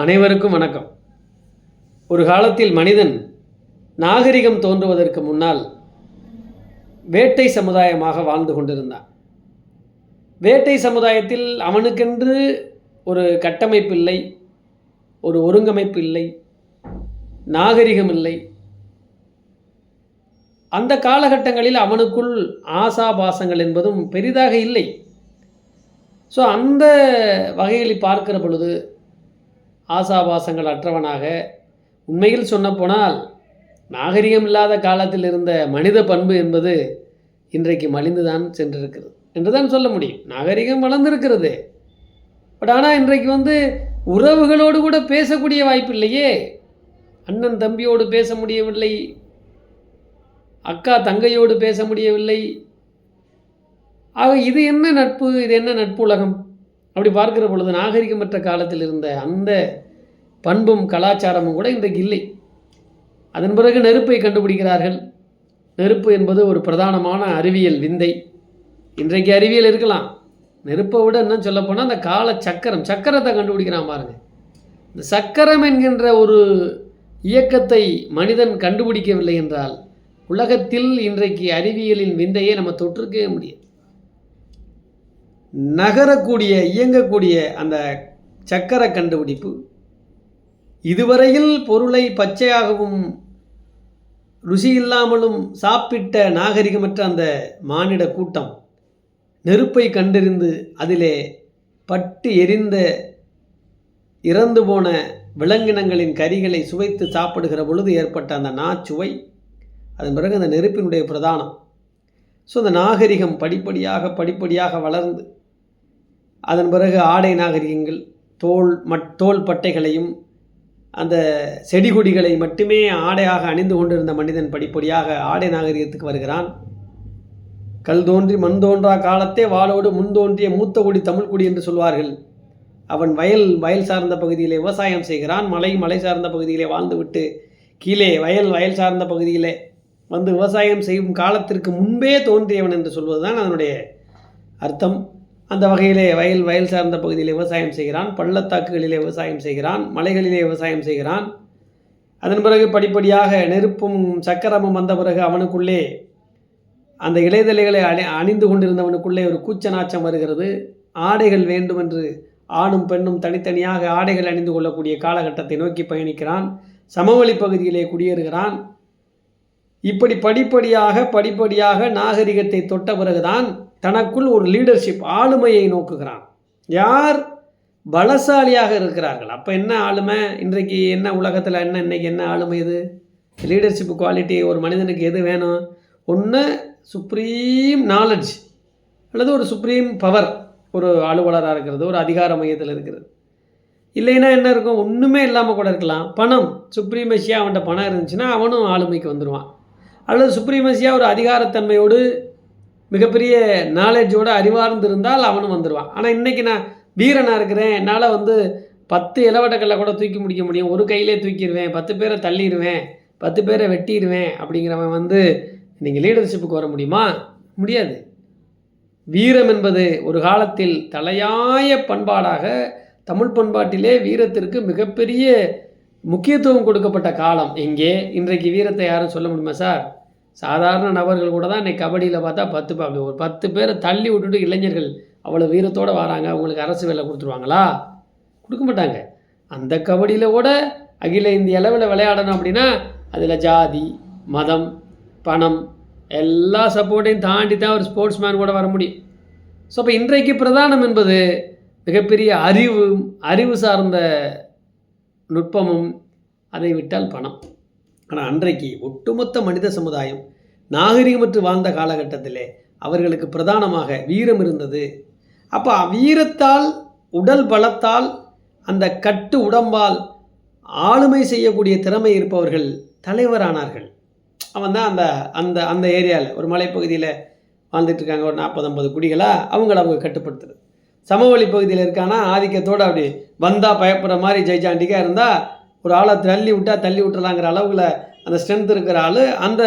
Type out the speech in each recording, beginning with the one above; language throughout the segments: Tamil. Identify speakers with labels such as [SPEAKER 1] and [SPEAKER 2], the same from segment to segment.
[SPEAKER 1] அனைவருக்கும் வணக்கம். ஒரு காலத்தில் மனிதன் நாகரிகம் தோன்றுவதற்கு முன்னால் வேட்டை சமுதாயமாக வாழ்ந்து கொண்டிருந்தான். வேட்டை சமுதாயத்தில் அவனுக்கென்று ஒரு கட்டமைப்பு இல்லை ஒரு ஒருங்கமைப்பு இல்லை நாகரிகம் இல்லை அந்த காலகட்டங்களில் அவனுக்குள் ஆசாபாசங்கள் என்பதும் பெரிதாக இல்லை. ஸோ அந்த வகையில் பார்க்கிற பொழுது ஆசாபாசங்கள் அற்றவனாக உண்மையில் சொன்னப்போனால் நாகரிகம் இல்லாத காலத்தில் இருந்த மனித பண்பு என்பது இன்றைக்கு மலிந்துதான் சென்றிருக்கிறது என்று தான் சொல்ல முடியும். நாகரிகம் வளர்ந்திருக்கிறது. பட் ஆனால் இன்றைக்கு வந்து உறவுகளோடு கூட பேசக்கூடிய வாய்ப்பு இல்லையே அண்ணன் தம்பியோடு பேச முடியவில்லை. அக்கா தங்கையோடு பேச முடியவில்லை. ஆக இது என்ன நட்பு? இது என்ன நட்பு உலகம் அப்படி பார்க்கிற பொழுது நாகரிகமற்ற காலத்தில் இருந்த அந்த பண்பும் கலாச்சாரமும் கூட இன்றைக்கு இல்லை. அதன் பிறகு நெருப்பை கண்டுபிடிக்கிறார்கள். நெருப்பு என்பது ஒரு பிரதானமான அறிவியல் விந்தை. இன்றைக்கு அறிவியல் இருக்கலாம். நெருப்பை விட என்ன சொல்லப்போனால் அந்த கால சக்கரம் சக்கரத்தை கண்டுபிடிக்கிறான் பாருங்க. இந்த சக்கரம் என்கின்ற ஒரு இயக்கத்தை மனிதன் கண்டுபிடிக்கவில்லை என்றால் உலகத்தில் இன்றைக்கு அறிவியலின் விந்தையை நம்ம தொற்றுக்கவே முடியாது. நகரக்கூடிய இயங்கக்கூடிய அந்த சக்கர கண்டுபிடிப்பு இதுவரையில் பொருளை பச்சையாகவும் ருசி இல்லாமலும் சாப்பிட்ட நாகரிகமற்ற அந்த மானிட கூட்டம் நெருப்பை கண்டறிந்து அதிலே பட்டு எரிந்த இறந்து போன விலங்கினங்களின் கரிகளை சுவைத்து சாப்பிடுகிற பொழுது ஏற்பட்ட அந்த நாச்சுவை அதன் பிறகு அந்த நெருப்பினுடைய பிரதானம். ஸோ அந்த நாகரிகம் படிப்படியாக படிப்படியாக வளர்ந்து அதன் பிறகு ஆடை நாகரிகங்கள் தோல் மட் தோல் பட்டைகளையும் அந்த செடி கொடிகளை மட்டுமே ஆடையாக அணிந்து கொண்டிருந்த மனிதன் படிப்படியாக ஆடை நாகரிகத்துக்கு வருகிறான். கல் தோன்றி மண் தோன்றா காலத்தே வாளோடு முன் தோன்றிய மூத்த குடி தமிழ் குடி என்று சொல்வார்கள். அவன் வயல் வயல் சார்ந்த பகுதியிலே விவசாயம் செய்கிறான். மலை மலை சார்ந்த பகுதியிலே வாழ்ந்துவிட்டு கீழே வயல் வயல் சார்ந்த பகுதியிலே வந்து விவசாயம் செய்யும் காலத்திற்கு முன்பே தோன்றியவன் என்று சொல்வதுதான் அதனுடைய அர்த்தம். அந்த வகையிலே வயல் வயல் சார்ந்த பகுதியிலே விவசாயம் செய்கிறான் பள்ளத்தாக்குகளிலே விவசாயம் செய்கிறான் மலைகளிலே விவசாயம் செய்கிறான். அதன் பிறகு படிப்படியாக நெருப்பும் சக்கரமும் வந்த பிறகு அவனுக்குள்ளே அந்த இலைதலைகளை அணி அணிந்து கொண்டிருந்தவனுக்குள்ளே ஒரு கூச்ச நாச்சம் வருகிறது. ஆடைகள் வேண்டும் என்று ஆணும் பெண்ணும் தனித்தனியாக ஆடைகள் அணிந்து கொள்ளக்கூடிய காலகட்டத்தை நோக்கி பயணிக்கிறான். சமவெளி பகுதியிலே குடியேறுகிறான். இப்படி படிப்படியாக படிப்படியாக நாகரிகத்தை தொட்ட பிறகுதான் தனக்குள் ஒரு லீடர்ஷிப் ஆளுமையை நோக்குகிறான். யார் பலசாலியாக இருக்கிறார்கள்? அப்போ என்ன ஆளுமை? இன்றைக்கு என்ன உலகத்தில் என்ன இன்னைக்கு என்ன ஆளுமை இது? லீடர்ஷிப் குவாலிட்டி ஒரு மனிதனுக்கு எது வேணும்? ஒன்று சுப்ரீம் நாலெட்ஜ் அல்லது ஒரு சுப்ரீம் பவர் ஒரு அலுவலராக இருக்கிறது ஒரு அதிகார மையத்தில் இருக்கிறது. இல்லைன்னா என்ன இருக்கும்? ஒன்றுமே இல்லாமல் கூட இருக்கலாம். பணம் சுப்ரீமசியாக அவன்கிட்ட பணம் இருந்துச்சுன்னா அவனும் ஆளுமைக்கு வந்துடுவான் அல்லது சுப்ரீமசியாக ஒரு அதிகாரத்தன்மையோடு மிகப்பெரிய நாலேஜோடு அறிவார்ந்து இருந்தால் அவனும் வந்துடுவான் ஆனால் இன்றைக்கி நான் வீரனாக இருக்கிறேன். என்னால் வந்து பத்து இலவட்டக்கல்லை கூட தூக்கி முடிக்க முடியும். ஒரு கையிலே தூக்கிடுவேன் பத்து பேரை தள்ளிடுவேன் பத்து பேரை வெட்டிடுவேன் அப்படிங்கிறவன் வந்து நீங்கள் லீடர்ஷிப்புக்கு வர முடியுமா? முடியாது. வீரம் என்பது ஒரு காலத்தில் தலையாய பண்பாடாக தமிழ் பண்பாட்டிலே வீரத்திற்கு மிகப்பெரிய முக்கியத்துவம் கொடுக்கப்பட்ட காலம். எங்கே? இன்றைக்கு வீரத்தை யாரும் சொல்ல முடியுமா சார்? சாதாரண நபர்கள் கூட தான் இன்றைக்கி கபடியில் பார்த்தா பத்து அப்படி ஒரு பத்து பேரை தள்ளி விட்டுட்டு இளைஞர்கள் அவ்வளோ வீரத்தோடு வராங்க அவங்களுக்கு அரசு வேலை கொடுத்துருவாங்களா? கொடுக்க மாட்டாங்க. அந்த கபடியில் கூட அகில இந்திய அளவில் விளையாடணும் அப்படின்னா அதில் ஜாதி மதம் பணம் எல்லா சப்போர்ட்டையும் தாண்டி தான் ஒரு ஸ்போர்ட்ஸ் மேன் கூட வர முடியும். ஸோ அப்போ இன்றைக்கு பிரதானம் என்பது மிகப்பெரிய அறிவு அறிவு சார்ந்த நுட்பமும் அதை விட்டால் பணம். ஆனால் அன்றைக்கு ஒட்டுமொத்த மனித சமுதாயம் நாகரிகமற்று வாழ்ந்த காலகட்டத்திலே அவர்களுக்கு பிரதானமாக வீரம் இருந்தது. அப்போ வீரத்தால் உடல் பலத்தால் அந்த கட்டு உடம்பால் ஆளுமை செய்யக்கூடிய திறமை இருப்பவர்கள் தலைவரானார்கள். அவன் தான் அந்த அந்த அந்த ஏரியாவில் ஒரு மலைப்பகுதியில் வாழ்ந்துட்டுருக்காங்க ஒரு நாற்பது ஐம்பது குடிகளா அவங்கள அவங்க கட்டுப்படுத்துறது. சமவெளி பகுதியில் இருக்கானா ஆதிக்கத்தோடு அப்படி வந்தால் பயப்படுற மாதிரி ஜெய்ஜாண்டிக்காக இருந்தால் ஒரு ஆளை தள்ளி விட்டால் தள்ளி விட்டுறலாங்கிற அளவில் அந்த ஸ்ட்ரென்த் இருக்கிற ஆள் அந்த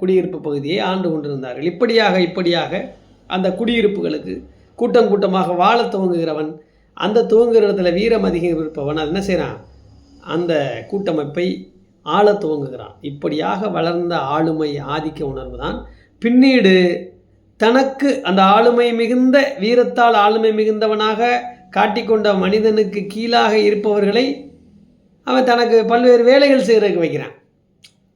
[SPEAKER 1] குடியிருப்பு பகுதியை ஆண்டு கொண்டிருந்தார்கள். இப்படியாக இப்படியாக அந்த குடியிருப்புகளுக்கு கூட்டம் கூட்டமாக வாழ துவங்குகிறவன் அந்த துவங்குற இடத்துல வீரம் அதிகம் இருப்பவன் அது என்ன செய்கிறான் அந்த கூட்டமைப்பை ஆள துவங்குகிறான். இப்படியாக வளர்ந்த ஆளுமை ஆதிக்க உணர்வு தான் பின்னீடு தனக்கு அந்த ஆளுமை மிகுந்த வீரத்தால் ஆளுமை மிகுந்தவனாக காட்டிக்கொண்ட மனிதனுக்கு கீழாக இருப்பவர்களை அவன் தனக்கு பல்வேறு வேலைகள் செய்கிறதுக்கு வைக்கிறான்.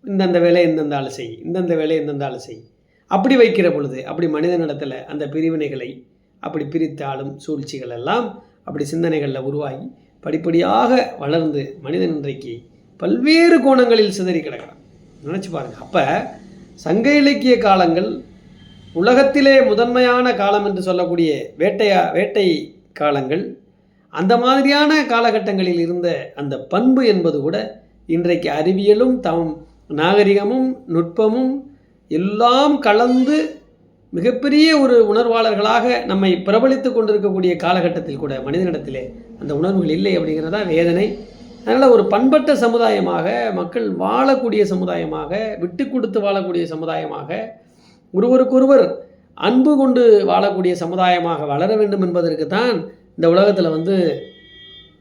[SPEAKER 1] இந்தந்த வேலை இந்தந்த ஆள் செய் இந்தந்த வேலை இந்தந்த ஆள் செய். அப்படி வைக்கிற பொழுது அப்படி மனிதனிடத்தில் அந்த பிரிவினைகளை அப்படி பிரித்தாலும் சூழ்ச்சிகள் எல்லாம் அப்படி சிந்தனைகளில் உருவாகி படிப்படியாக வளர்ந்து மனிதன் இன்றைக்கு பல்வேறு கோணங்களில் சிதறி கிடக்கிறான். நினச்சி பாருங்கள் அப்போ சங்க இலக்கிய காலங்கள் உலகத்திலே முதன்மையான காலம் என்று சொல்லக்கூடிய வேட்டையா வேட்டை காலங்கள் அந்த மாதிரியான காலகட்டங்களில் இருந்த அந்த பண்பு என்பது கூட இன்றைக்கு அறிவியலும் தம் நாகரிகமும் நுட்பமும் எல்லாம் கலந்து மிகப்பெரிய ஒரு உணர்வாளர்களாக நம்மை பிரபலித்து கொண்டிருக்கக்கூடிய காலகட்டத்தில் கூட மனிதனிடத்திலே அந்த உணர்வுகள் இல்லை அப்படிங்கிறதா வேதனை. அதனால் ஒரு பண்பட்ட சமுதாயமாக மக்கள் வாழக்கூடிய சமுதாயமாக விட்டு கொடுத்து வாழக்கூடிய சமுதாயமாக ஒருவருக்கொருவர் அன்பு கொண்டு வாழக்கூடிய சமுதாயமாக வளர வேண்டும் என்பதற்கு தான் இந்த உலகத்தில் வந்து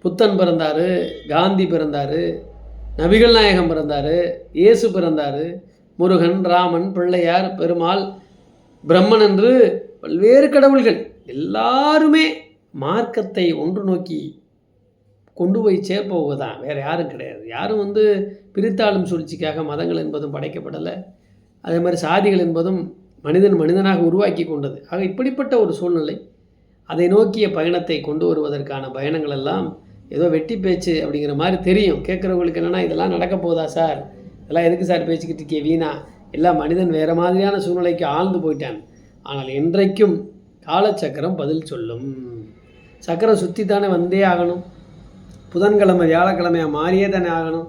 [SPEAKER 1] புத்தன் பிறந்தார் காந்தி பிறந்தார் நபிகள் நாயகம் பிறந்தார் இயேசு பிறந்தார் முருகன் ராமன் பிள்ளையார் பெருமாள் பிரம்மன் என்று பல்வேறு கடவுள்கள் எல்லாருமே மார்க்கத்தை ஒன்று நோக்கி கொண்டு போய் சேர்ப்பவங்க தான். வேறு யாரும் கிடையாது. யாரும் வந்து பிரித்தாளும் சூழ்ச்சிக்காக மதங்கள் என்பதும் படைக்கப்படலை. அதே மாதிரி சாதிகள் என்பதும் மனிதன் மனிதனாக உருவாக்கி கொண்டது. ஆக இப்படிப்பட்ட ஒரு சூழ்நிலை அதை நோக்கிய பயணத்தை கொண்டு வருவதற்கான பயணங்கள் எல்லாம் ஏதோ வெட்டி பேச்சு அப்படிங்கிற மாதிரி தெரியும். கேட்குறவங்களுக்கு என்னென்னா இதெல்லாம் நடக்க போதா சார்? இதெல்லாம் எதுக்கு சார் பேசிக்கிட்டு இருக்கே வீணா? எல்லாம் மனிதன் வேறு மாதிரியான சூழ்நிலைக்கு ஆழ்ந்து போயிட்டான். ஆனால் என்றைக்கும் காலச்சக்கரம் பதில் சொல்லும். சக்கரம் சுற்றி தானே வந்தே ஆகணும். புதன்கிழமை வியாழக்கிழமையாக மாறியே தானே ஆகணும்.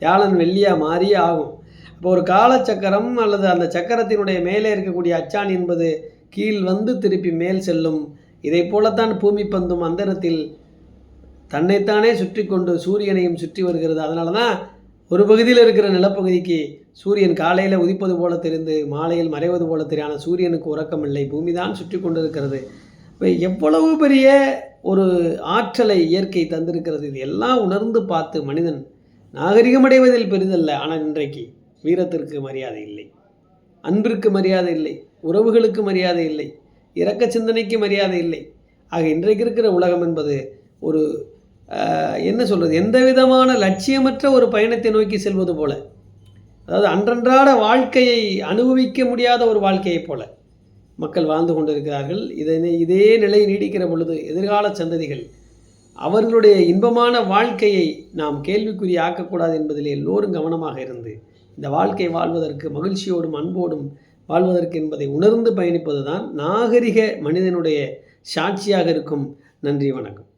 [SPEAKER 1] வியாழன் வெள்ளியாக மாறியே ஆகும். இப்போ ஒரு காலச்சக்கரம் அல்லது அந்த சக்கரத்தினுடைய மேலே இருக்கக்கூடிய அச்சான் என்பது கீழ் வந்து திருப்பி மேல் செல்லும் இதை போலத்தான் பூமி பந்தும் அந்தரத்தில் தன்னைத்தானே சுற்றி கொண்டு சூரியனையும் சுற்றி வருகிறது. அதனால தான் ஒரு பகுதியில் இருக்கிற நிலப்பகுதிக்கு சூரியன் காலையில் உதிப்பது போல தெரிந்து மாலையில் மறைவது போல தெரியாத சூரியனுக்கு உறக்கம் இல்லை பூமி தான் சுற்றி கொண்டு இருக்கிறது இப்போ எவ்வளவு பெரிய ஒரு ஆற்றலை இயற்கை தந்திருக்கிறது. இது எல்லாம் உணர்ந்து பார்த்து மனிதன் நாகரிகமடைவதில் பெரிதல்ல. ஆனால் இன்றைக்கு வீரத்திற்கு மரியாதை இல்லை. அன்பிற்கு மரியாதை இல்லை. உறவுகளுக்கு மரியாதை இல்லை. இரக்க சிந்தனைக்கு மரியாதை இல்லை. ஆக இன்றைக்கு இருக்கிற உலகம் என்பது ஒரு என்ன சொல்கிறது எந்த விதமான லட்சியமற்ற ஒரு பயணத்தை நோக்கி செல்வது போல. அதாவது அன்றன்றாட வாழ்க்கையை அனுபவிக்க முடியாத ஒரு வாழ்க்கையைப் போல மக்கள் வாழ்ந்து கொண்டிருக்கிறார்கள். இதனை இதே நிலை நீடிக்கிற பொழுது எதிர்கால சந்ததிகள் அவர்களுடைய இன்பமான வாழ்க்கையை நாம் கேள்விக்குறி ஆக்கக்கூடாது என்பதில் எல்லோரும் கவனமாக இருந்து இந்த வாழ்க்கை வாழ்வதற்கு மகிழ்ச்சியோடும் அன்போடும் வாழ்வதற்கு என்பதை உணர்ந்து பயணிப்பது தான் நாகரிக மனிதனுடைய சாட்சியாக இருக்கும். நன்றி வணக்கம்.